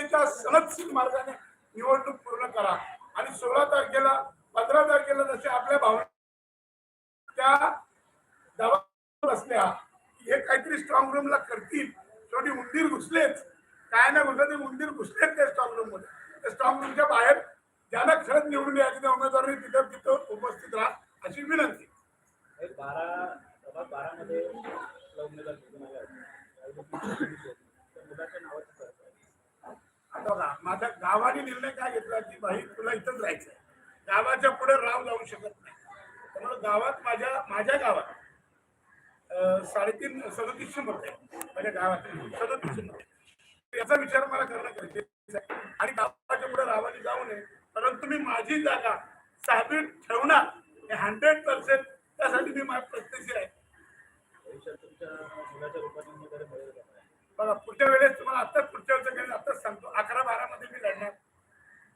जनतेच्या सनदशील मार्गाने निवडणूक पूर्ण करा. आणि सोळा तारखेला पंधरा तारखेला जसे आपल्या भावना त्या दबाव बसल्या हे काहीतरी स्ट्रॉंग रूमला करतील. शेवटी उंदीर घुसलेच. काय ना घुसलं ते उंदीर घुसलेच त्या स्ट्रॉंग रूममध्ये. त्या स्ट्रॉंग रूमच्या बाहेर ज्यांना खरंच निवडून द्यायचे त्या उमेदवारांनी तिथं तिथं उपस्थित राहा अशी विनंती. आता गावाने निर्णय काय घेतला की भाई तुला इथंच राहायचंय. गावाच्या पुढे राव जाऊ शकत नाही. त्यामुळे गावात माझ्या माझ्या गावात साडेतीन सदतीसशे मत आहे माझ्या गावात सदतीसशे मत याचा विचार मला करणं गरजेचं आहे. आणि गावाच्या पुढे रावाने जाऊ नये परंतु मी माझी जागा साबीत ठेवणार. हे हंड्रेड पर्सेंट त्यासाठी मी माझ्या प्रत्यक्ष आहे? बघा पुढच्या वेळेस तुम्हाला आत्ताच पुढच्या वेळेस काही आत्ताच सांगतो अकरा बारा मध्ये मी लढणार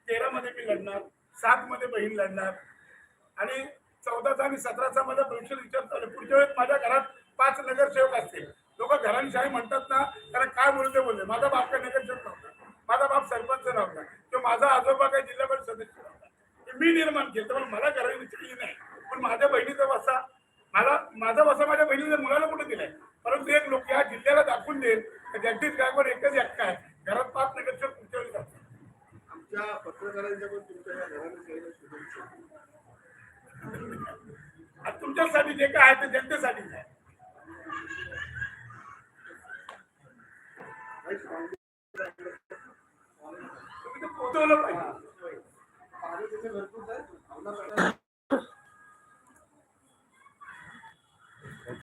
तेरा मध्ये मी लढणार सात मध्ये बहीण लढणार. आणि चौदाचा आणि सतराचा माझा भविष्य विचार चालू पुढच्या वेळेस माझ्या घरात पाच नगरसेवक असतील. लोक घरांशाही म्हणतात ना त्याला काय बोलते बोलले माझा बाप काय नगरसेवक नव्हता. माझा बाप सरपंच नव्हता. किंवा माझा आजोबा काही जिल्हा परिषद सदस्य नव्हता. मी निर्माण केलं. तर मला घराविषयी नाही. पण माझ्या बहिणीचा वसा मला माझा वसा माझ्या बहिणीच्या मुलाला कुठे दिलाय? परंतु एक लोक या जिल्ह्याला दाखवून देईल. तर जगदीश तुमच्यासाठी जे काय आहे ते जनतेसाठी पोहोचवलं पाहिजे.